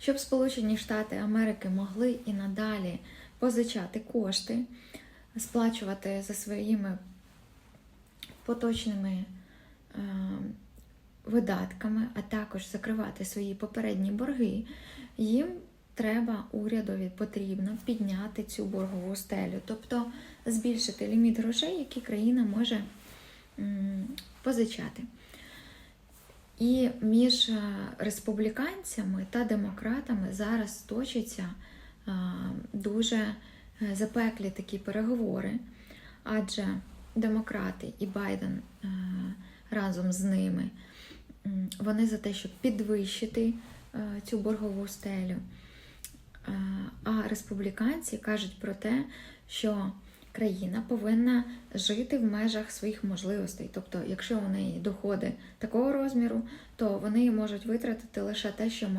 щоб Сполучені Штати Америки могли і надалі позичати кошти, сплачувати за своїми поточними е, видатками, а також закривати свої попередні борги, їм треба урядові потрібно підняти цю боргову стелю, тобто збільшити ліміт грошей, які країна може позичати. І між е, республіканцями та демократами зараз точаться е, дуже е, запеклі такі переговори, адже демократи і Байден разом з ними вони за те, щоб підвищити цю боргову стелю. А республіканці кажуть про те, що країна повинна жити в межах своїх можливостей. Тобто, якщо у неї доходи такого розміру, то вони можуть витратити лише те, що мають.